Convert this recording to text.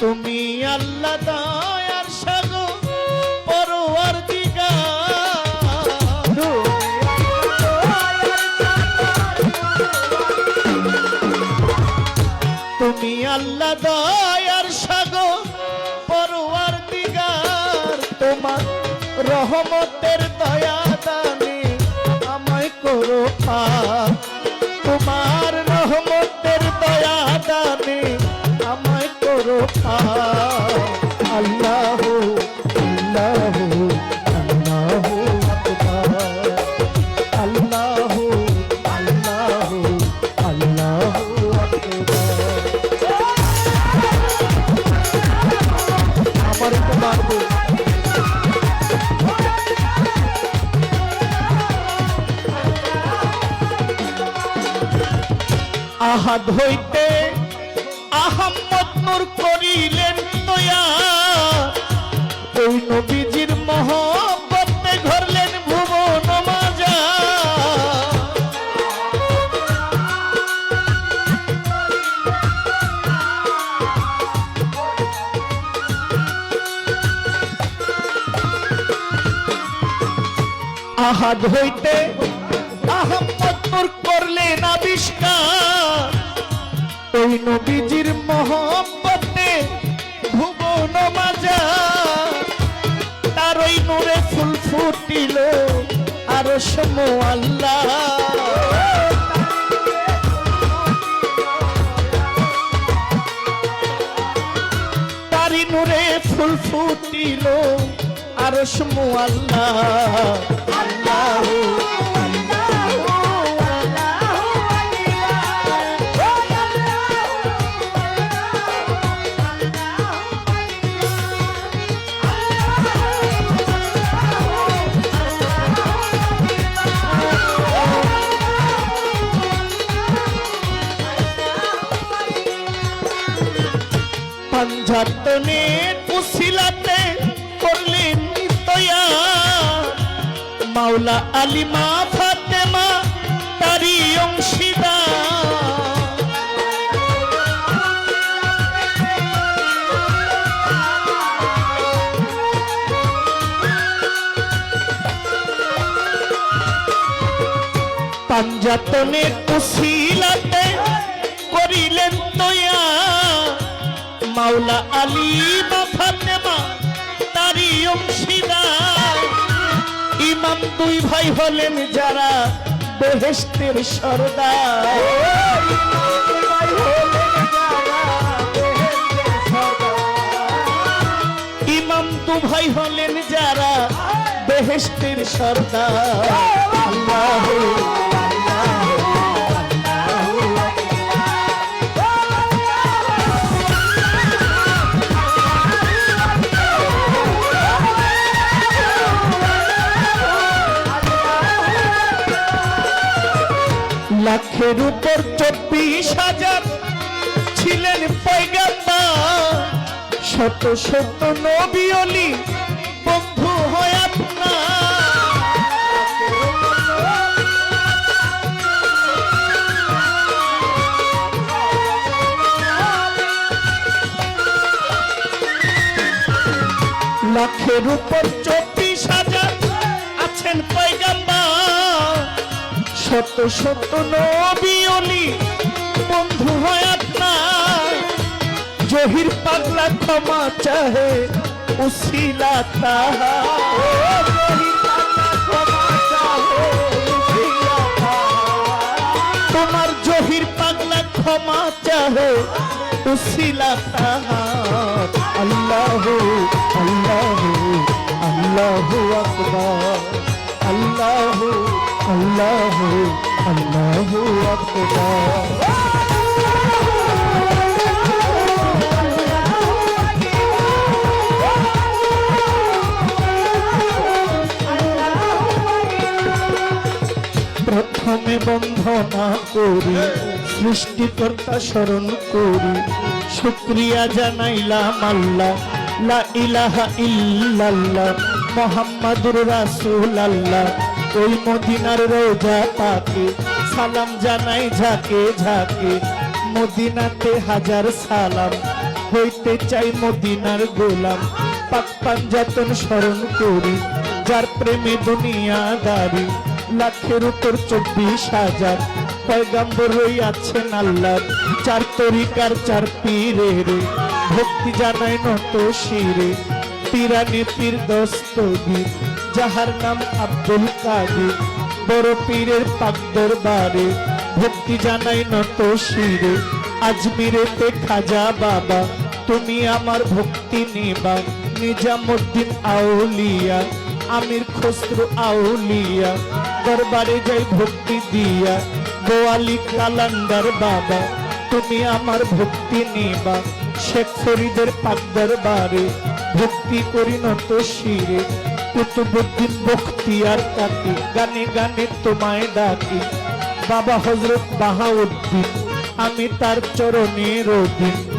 তুমি আল্লাহ দয়ার সাগর পরওয়ার দিগা। তুমি আল্লাহ দয়ার সাগর পরওয়ার দিগার। তোমার রহমতের দয়া আমার আহাদ হইতে আহম্মদ নূর করিলেন তয়া ওই নবীজির মহব্বতে আহাদ হইতে আহম্মদ নূর করলেন আবিষ্কার ওই নবীজির মহব্বতে ভুবন মাজা তার ওই নূরে ফুল ফুটিল আর সমো আল্লাহ নূরে ফুল ফুটিল আর সমো আল্লাহ উসিলাতে করলেন তয়া মাওলা আলিমা ফাতেমা তারি অংশীদার। পাঞ্জাতনের উসিলাতে করিলেন তয়া। মাওলা আলী বা ফাতেমা তারি ইমাম দুই ভাই হলেন যারা বেহেস্তের সর্দার। ইমাম দু ভাই হলেন যারা বেহেস্তের সর্দার। লাখের উপর চব্বিশ হাজার ছিলেন পয়গাম্বার। শত শত নবী অলি বন্ধু হয় লাখের উপর চব্বিশ হাজার শত শত নবী বন্ধু হয় আপনার। জহির পাগলা ক্ষমা চাহে তাহা। তোমার জহির পাগলা ক্ষমা চাহে, উসিলা তাহা। আল্লাহ আল্লাহ আল্লাহ আল্লাহ প্রথমে বন্ধনা করি, সৃষ্টিকর্তা স্মরণ করি, শুক্রিয়া জানাইলাম আল্লাহ, লা ইলাহা ইল্লাল্লাহ, মোহাম্মদুর রাসূল আল্লাহ ওই মদিনার রোজা পাকে। সালাম জানাই ঝাঁকে ঝাকে। মদিনাতে হাজার সালাম। হইতে চাই মদিনার গোলাম। পাক পাঞ্জাতন স্মরণ করি, যার প্রেমে দুনিয়াদারি। লাখের উপর চব্বিশ হাজার। পয়গাম্বর রইয়াছেন আল্লাহ চার তরিকার চার পীরের। ভক্তি জানায় নত শিরে। পিরানি পীর দস্তগীর যাহার নাম আব্দুল কাদির। বড় পীরের পাক দরবারে ভক্তি জানাই নত শিরে, আজমিরেতে খাজা বাবা, তুমি আমার ভক্তি নিবা, নিজামুদ্দিন আউলিয়া, আমির খসরু আউলিয়া, দরবারে যাই ভক্তি দিয়া, গোয়ালি কালান্দার বাবা, তুমি আমার ভক্তি নিবা, শেখ ফরিদের পাক দরবারে ভক্তি করি নত শিরে, কুতুবুদ্দিন আর কাকি গানে গানে তোমায় ডাকি। বাবা হজরত বাহাউদ্দিন, আমি তার চরণের অধীন